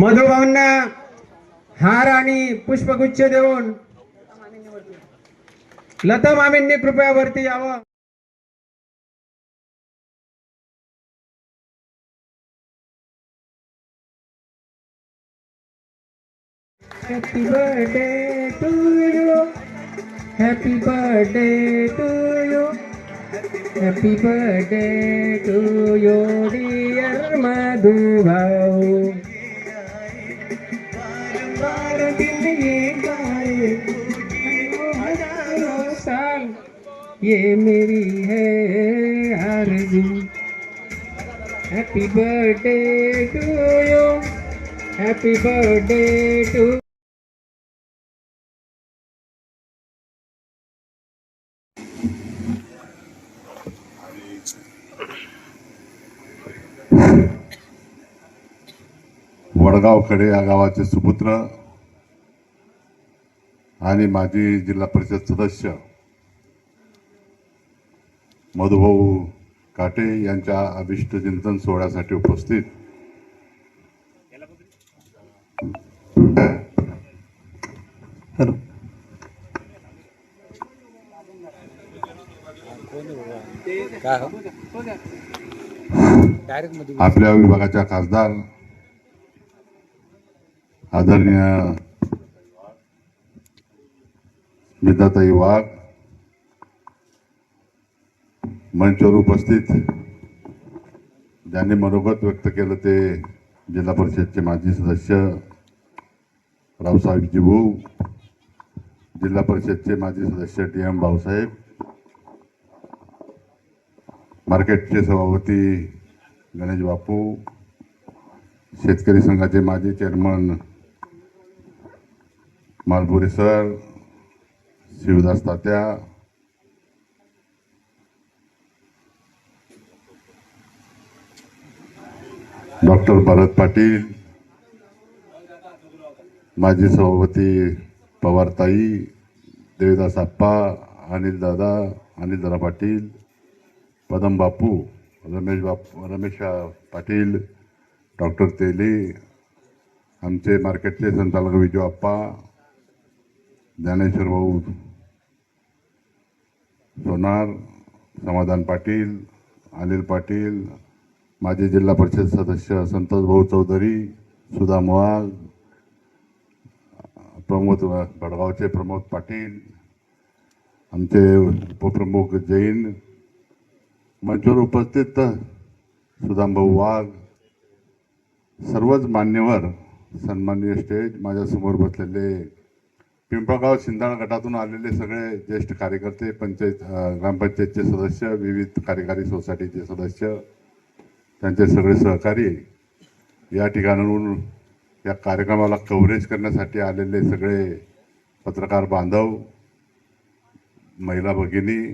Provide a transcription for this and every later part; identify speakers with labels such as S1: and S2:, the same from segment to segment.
S1: मधुभाऊंना हार आणि पुष्पगुच्छ देऊन लता मामींनी कृपया वरती यावं. Happy birthday to you happy birthday to you happy birthday to you dear Madhubhau ये मेरी है आरज़ू happy birthday to you happy birthday to
S2: Wadgaon Khade या गावाचे सुपुत्र आणि माजी जिल्हा परिषद सदस्य मधुभाऊ काटे यांच्या अभिष्ट चिंतन सोहळ्यासाठी उपस्थित.
S3: हो?
S2: आपल्या विभागाच्या खासदार आदरणीय स्मिताताई वाघ मंचवर उपस्थित ज्यांनी मनोगत व्यक्त केलं ते जिल्हा परिषदचे माजी सदस्य रावसाहेब जिभू जिल्हा परिषदचे माजी सदस्य टी एम भाऊसाहेब मार्केटचे सभापती गणेश बापू शेतकरी संघाचे माजी chairman Malpure sir Shivdas Tatya doctor Bharat Patil माजी सभापती पवारताई देवदास आप्पा अनिल दादा अनिल दादा पाटील पदम बापू रमेश बापू रमेश पाटील डॉक्टर तेली आमचे मार्केटचे संचालक विजू आप्पा ज्ञानेश्वर भाऊ सोनार समाधान पाटील अनिल पाटील माझे जिल्हा परिषद सदस्य संतोष भाऊ चौधरी सुधा मोहाल प्रमोद बडगावचे प्रमोद पाटील आमचे उपप्रमुख जैन मंचवर उपस्थित सुदामभाऊ वाघ सर्वच मान्यवर सन्माननीय स्टेज माझ्यासमोर बसलेले पिंपळगाव शिंदाळ गटातून आलेले सगळे ज्येष्ठ कार्यकर्ते पंचायत ग्रामपंचायतचे सदस्य विविध कार्यकारी सोसायटीचे सदस्य त्यांचे सगळे सहकारी या ठिकाणाहून या कार्यक्रमाला कव्हरेज करण्यासाठी आलेले सगळे पत्रकार बांधव महिला भगिनी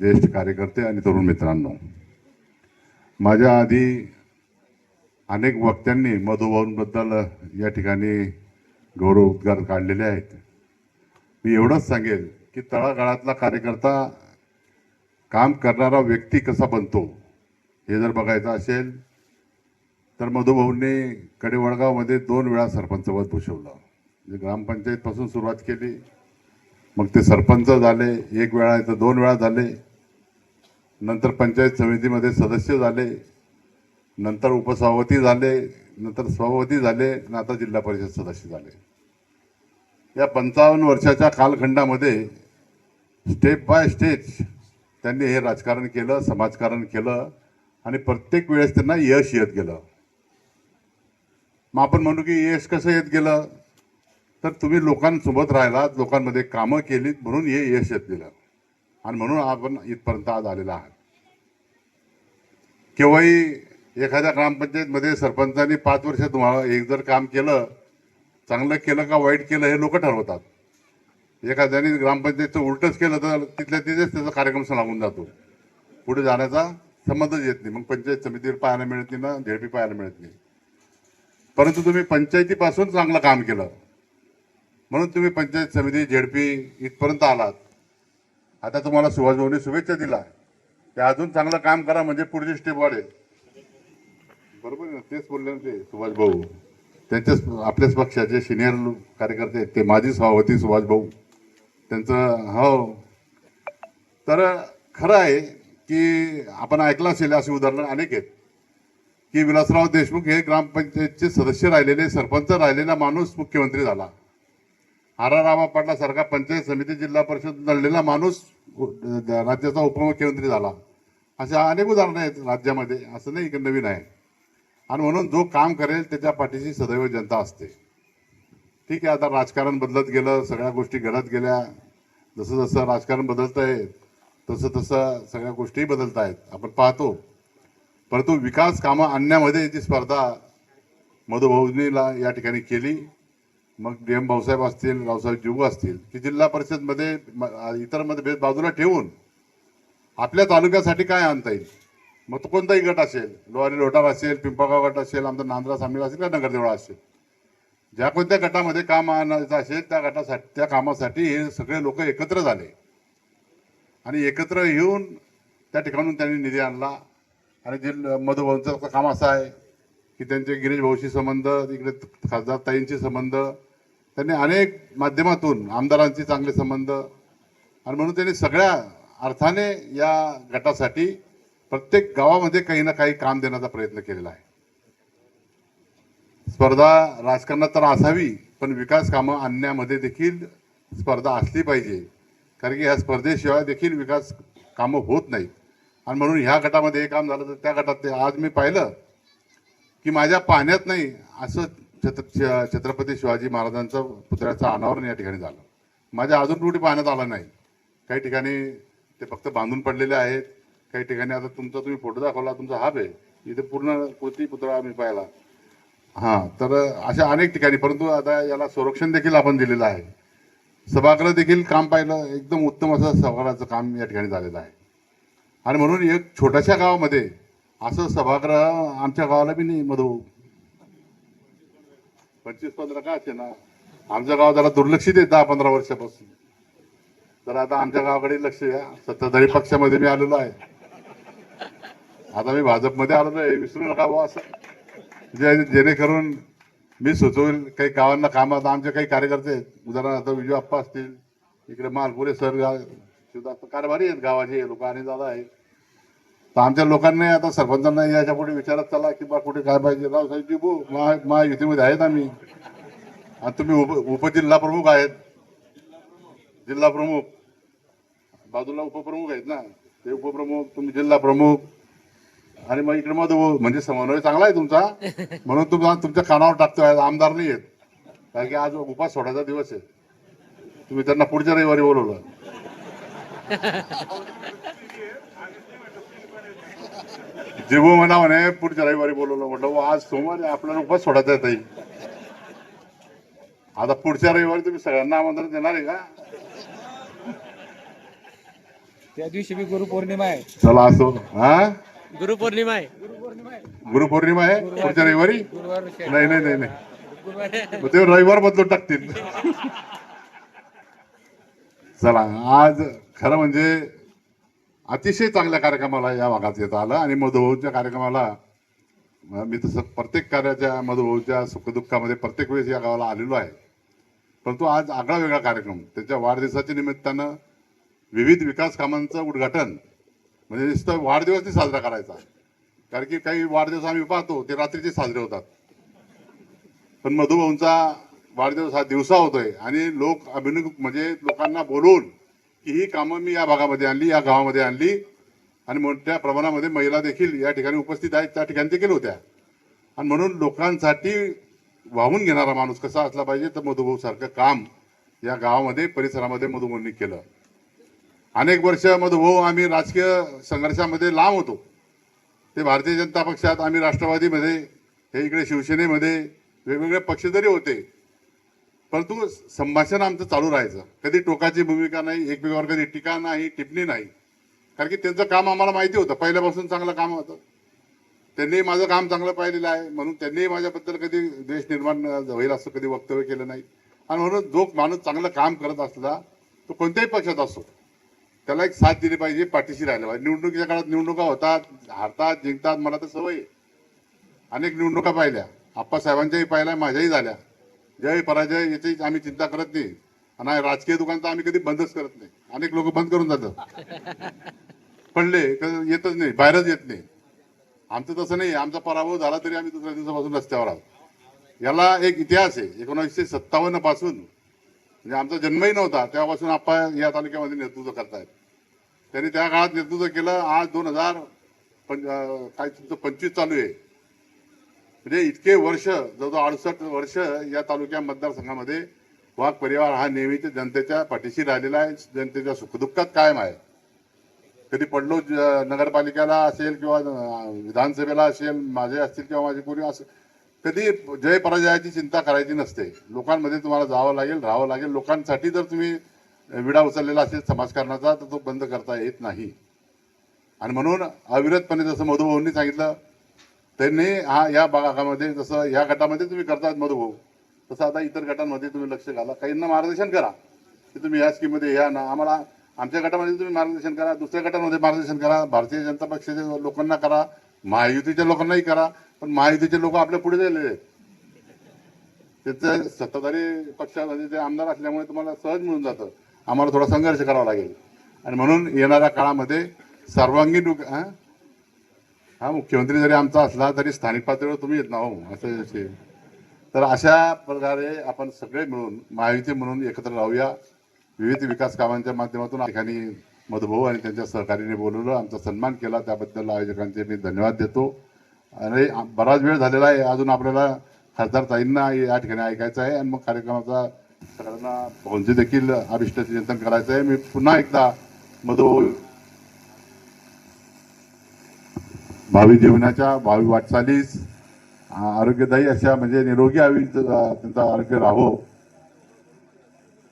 S2: ज्येष्ठ कार्यकर्ते आणि तरुण मित्रांनो. माझ्या आधी अनेक वक्त्यांनी मधुभाऊंबद्दल या ठिकाणी गौरव उद्गार काढलेले आहेत. मी एवढंच सांगेल की तळागाळातला कार्यकर्ता काम करणारा व्यक्ती कसा बनतो? हे जर बघायचं असेल तर मधुभाऊंनी कडेवडगावमध्ये दोन वेळा सरपंचपद भूषवलं. म्हणजे ग्रामपंचायतपासून सुरुवात केली. मग ते सरपंच झाले एक वेळा तर दोन वेळा झाले. नंतर पंचायत समितीमध्ये सदस्य झाले. नंतर उपसभापती झाले नंतर सभापती झाले आणि आता जिल्हा परिषद सदस्य झाले. या पंचावन्न वर्षाच्या कालखंडामध्ये स्टेप बाय स्टेप त्यांनी हे राजकारण केलं समाजकारण केलं. आणि प्रत्येक वेळेस त्यांना यश येत गेलं. मग आपण म्हणू की यश कसं येत गेलं? तर तुम्ही लोकांसोबत राहिलात लोकांमध्ये कामं केलीत म्हणून हे यश येत गेलं. आणि म्हणून आपण इथपर्यंत आज आलेला आहात. केव्हाही एखाद्या ग्रामपंचायतमध्ये सरपंचांनी पाच वर्ष तुम्हाला एक जर काम केलं चांगलं केलं का वाईट केलं हे लोक ठरवतात. एखाद्याने ग्रामपंचायतचं उलटंच केलं तर तिथल्या तिथेच त्याचा कार्यक्रम लागून जातो. पुढे जाण्याचा संबंधच येत नाही. मग पंचायत समितीवर पाहायला मिळत नाही ना झेडपी पाहायला मिळत नाही. परंतु तुम्ही पंचायतीपासून चांगलं काम केलं. म्हणून तुम्ही पंचायत समिती झेडपी इथपर्यंत आलात. आता तुम्हाला सुभाषभाऊने शुभेच्छा दिला ते अजून चांगलं काम करा म्हणजे पुढची स्टेप वाढेल. बरोबर ना? तेच बोलले ना ते सुभाषभाऊ त्यांच्या त्यांच्याच आपल्याच पक्षाचे सिनियर कार्यकर्ते आहेत ते. माजी सभापती सुभाषभाऊ त्यांचं हो. तर खरं आहे की आपण ऐकलं असेल अशी उदाहरणं अनेक आहेत. की विलासराव देशमुख हे ग्रामपंचायतचे सदस्य राहिलेले सरपंच राहिलेला माणूस मुख्यमंत्री झाला. आर आर रामा पाटला सारखा पंचायत समिती जिल्हा परिषद लढलेला माणूस राज्याचा उपमुख्यमंत्री झाला. अशा अनेक उदाहरणं आहेत राज्यामध्ये असं नाही की नवीन आहे. आणि म्हणून जो काम करेल त्याच्या पाठीशी सदैव जनता असते. ठीक आहे आता राजकारण बदलत गेलं सगळ्या गोष्टी घडत गेल्या. जसं जसं राजकारण बदलत आहे तसं तसं सगळ्या गोष्टीही बदलत आहेत आपण पाहतो. परंतु विकास कामं आणण्यामध्ये जी स्पर्धा मधुभाऊनीला या ठिकाणी केली. मग डी एम भाऊसाहेब असतील रावसाहेब जिवू असतील की जिल्हा परिषदमध्ये म- इतरमध्ये बाजूला ठेवून आपल्या तालुक्यासाठी काय आणता येईल? मग तो कोणताही गट असेल लोहारी लोटार असेल पिंपळगाव गट असेल आमचा नांद्रा सामील असेल का नगरदेवळा असेल? ज्या कोणत्या गटामध्ये काम आणायचं असेल त्या गटासाठी त्या कामासाठी हे सगळे लोक एकत्र झाले. आणि एकत्र येऊन त्या ठिकाणून त्यांनी निधी आणला. आणि जे मधुवंशाचं काम असं आहे की त्यांचे गिरीश भाऊशी संबंध इकडे खासदार ताईंचे संबंध त्यांनी अनेक माध्यमातून आमदारांचे चांगले संबंध. आणि म्हणून त्यांनी सगळ्या अर्थाने या गटासाठी प्रत्येक गावामध्ये काही ना काही काम देण्याचा प्रयत्न केलेला आहे. स्पर्धा राजकारणात तर असावी पण विकास कामं आणण्यामध्ये देखील स्पर्धा असली पाहिजे. कारण की ह्या स्पर्धेशिवाय देखील विकास कामं होत नाहीत. आणि म्हणून ह्या गटामध्ये हे काम झालं तर त्या गटात ते आज मी पाहिलं की माझ्या पाहण्यात नाही असं छत्र छ- छत्रपती शिवाजी महाराजांचं पुतळ्याचं अनावरण या ठिकाणी झालं. माझ्या अजून कुठे पाहण्यात आलं नाही. काही ठिकाणी ते फक्त बांधून पडलेले आहेत. काही ठिकाणी आता तुमचा तुम्ही फोटो दाखवला तुमचा हाब आहे. इथे पूर्ण कृती पुतळा आम्ही पाहिला. हां तर अशा अनेक ठिकाणी परंतु आता याला संरक्षण देखील आपण दिलेलं आहे. सभागृह देखील काम पाहिलं. एकदम उत्तम असं सभागृहाचं काम या ठिकाणी झालेलं आहे. आणि म्हणून एक छोट्याशा गावामध्ये असं सभागृह आमच्या गावाला बी नाही मधू. पंचवीस पंधरा का असे ना. आमच्या गावात जरा दुर्लक्षित आहे दहा पंधरा वर्षापासून. तर आता आमच्या गावाकडे लक्ष द्या. सत्ताधारी पक्षामध्ये मी आलेलो आहे. आता मी भाजपमध्ये आलेलो आहे. विसरू नका बुवा असं. जे जेणेकरून मी सुचवेल काही गावांना कामात आमचे काही कार्यकर्ते आहेत. उदाहरणार्थ विजय अप्पा असतील इकडे मालपुरे सर शिवदास कारभारी आहेत गावाचे लोक आणि दादा आहेत. तर आमच्या लोकांनी आता सरपंचांना याच्यापुढे विचारत चला की बा कुठे काय पाहिजे. रावसाहेब साहेब बो महा महायुतीमध्ये आहेत आम्ही. आणि तुम्ही उप उपजिल्हा प्रमुख आहेत. जिल्हा प्रमुख बाजूला उपप्रमुख आहेत ना. ते उपप्रमुख तुम्ही जिल्हा प्रमुख आणि मग इकडे मग म्हणजे समन्वय चांगला आहे तुमचा. म्हणून तुम्हाला तुमच्या कानावर टाकतोय आमदार नाही आहेत. कारण की आज उपास सोडायचा दिवस आहे. तुम्ही त्यांना पुढच्या रविवारी बोलवलं. जीवो म्हणा म्हणे पुढच्या रविवारी बोलवलं. म्हटलं "वा, आज सोमवार आपल्याला उपास सोडायचा ताई. आता पुढच्या रविवारी तुम्ही सगळ्यांना आमंत्रण देणार आहे का?
S3: त्या दिवशी बी गुरुपौर्णिमा आहे.
S2: चला असो. हा?
S4: गुरुपौर्णिमा आहे.
S2: गुरुपौर्णिमा आहे? पुढच्या रविवारी? नाही नाही नाही नाही. मग ते रविवार बदलून टाकतील. चला आज खरं म्हणजे अतिशय चांगल्या कार्यक्रमाला या भागात येत आलं आणि मधुभाऊच्या कार्यक्रमाला मी तसं प्रत्येक कार्याच्या मधुभाऊच्या सुखदुःखामध्ये प्रत्येक वेळेस या गावाला आलेलो आहे. परंतु आज आगळा वेगळा कार्यक्रम त्याच्या वाढदिवसाच्या निमित्तानं विविध विकास कामांचं उद्घाटन म्हणजे नुसतं वाढदिवस नाही साजरा करायचा. कारण की काही वाढदिवस आम्ही पाहतो ते रात्रीचे साजरे होतात. पण मधुभाऊंचा वाढदिवस हा दिवसा होतोय आणि लोक अभिनव म्हणजे लोकांना बोलवून की ही कामं मी या भागामध्ये आणली या गावामध्ये आणली आणि मोठ्या प्रमाणामध्ये महिला देखील या ठिकाणी उपस्थित आहेत त्या ठिकाणी देखील होत्या. आणि म्हणून लोकांसाठी वाहून घेणारा माणूस कसा असला पाहिजे तर मधुभाऊ सारखं काम या गावामध्ये परिसरामध्ये मधुभाऊंनी केलं. अनेक वर्षामध्ये हो आम्ही राजकीय संघर्षामध्ये लांब होतो. ते भारतीय जनता पक्षात आम्ही राष्ट्रवादीमध्ये हे इकडे शिवसेनेमध्ये वेगवेगळे पक्ष जरी होते परंतु संभाषण आमचं चालू राहायचं. कधी टोकाची भूमिका नाही एकमेकावर कधी टीका नाही टिप्पणी नाही. कारण की त्यांचं काम आम्हाला माहिती होतं पहिल्यापासून चांगलं काम होतं. त्यांनी माझं काम चांगलं पाहिलेलं आहे म्हणून त्यांनीही माझ्याबद्दल कधी देश निर्माण होईल असं कधी वक्तव्य केलं नाही. आणि म्हणून जो माणूस चांगलं काम करत असला तो कोणत्याही पक्षात असतो त्याला एक साथ दिली पाहिजे पाठीशी राहिलं पाहिजे. निवडणुकीच्या काळात निवडणुका होतात हारतात जिंकतात मला तर सवय अनेक निवडणुका पाहिल्या. आप्पासाहेबांच्याही पाहिल्या माझ्याही झाल्या. जय पराजय याची आम्ही चिंता करत नाही. आणि राजकीय दुकान तर आम्ही कधी बंदच करत नाही. अनेक लोक बंद करून जातात. पडले येतच नाही बाहेरच येत नाही. आमचं तसं नाही आमचा पराभव झाला तरी आम्ही दुसऱ्या दिवसापासून रस्त्यावर आहोत. याला एक इतिहास आहे एकोणीसशे सत्तावन्नपासून म्हणजे आमचा जन्मही नव्हता. तेव्हापासून आप्पा या तालुक्यामध्ये नेतृत्व करतायत. त्यांनी त्या काळात नेतृत्व केलं. आज दोन हजार पं काय तुमचं पंचवीस चालू आहे. म्हणजे इतके वर्ष जवळजवळ अडुसष्ट वर्ष या तालुक्या मतदारसंघामध्ये वाघ परिवार हा नेहमीच जनतेच्या पाठीशी राहिलेला आहे. जनतेच्या सुखदुःखात कायम आहे. कधी पडलो नगरपालिकेला असेल किंवा विधानसभेला असेल माझे असतील किंवा माझे पूर्वी असं कधी जय पराजयाची चिंता करायची नसते. लोकांमध्ये तुम्हाला जावं लागेल राहावं लागेल. लोकांसाठी जर तुम्ही विडा उचललेला असेल समाजकारणाचा तर तो बंद करता येत नाही. आणि म्हणून अविरतपणे जसं मधुभाऊंनी सांगितलं त्यांनी हा या भागामध्ये जसं या गटामध्ये तुम्ही करतात मधुभाऊ तसं आता इतर गटांमध्ये तुम्ही लक्ष घाला. काहींना मार्गदर्शन करा. की तुम्ही या स्कीममध्ये या ना. आम्हाला आमच्या गटामध्ये तुम्ही मार्गदर्शन करा. दुसऱ्या गटामध्ये मार्गदर्शन करा. भारतीय जनता पक्षाच्या लोकांना करा. महायुतीच्या लोकांनाही करा पण महायुतीचे लोक आपल्या पुढे गेलेले आहेत. त्याचं सत्ताधारी पक्षामध्ये ते आमदार असल्यामुळे तुम्हाला सहज मिळून जातं. आम्हाला थोडा संघर्ष करावा लागेल. आणि म्हणून येणाऱ्या काळामध्ये सर्वांगीण हा? मुख्यमंत्री जरी आमचा असला तरी स्थानिक पातळीवर तुम्ही येत ना हो असं तर अशा प्रकारे आपण सगळे मिळून महायुती म्हणून एकत्र राहूया. विविध विकास कामांच्या माध्यमातून ठिकाणी मधुभाऊ आणि त्यांच्या सहकार्याने बोलवलं. आमचा सन्मान केला. त्याबद्दल आयोजकांचे मी धन्यवाद देतो. आणि बराच वेळ झालेला आहे. अजून आपल्याला खासदार ताईंना या ठिकाणी ऐकायचं आहे. आणि मग कार्यक्रमाचा सगळ्यांना भाऊंचे देखील अभिष्ट चिंतन करायचं आहे. मी पुन्हा एकदा मधुभाऊ भावी जीवनाच्या भावी वाटचालीस आरोग्यदायी अशा म्हणजे निरोगी आयुष्य त्यांचं आरोग्य राहो.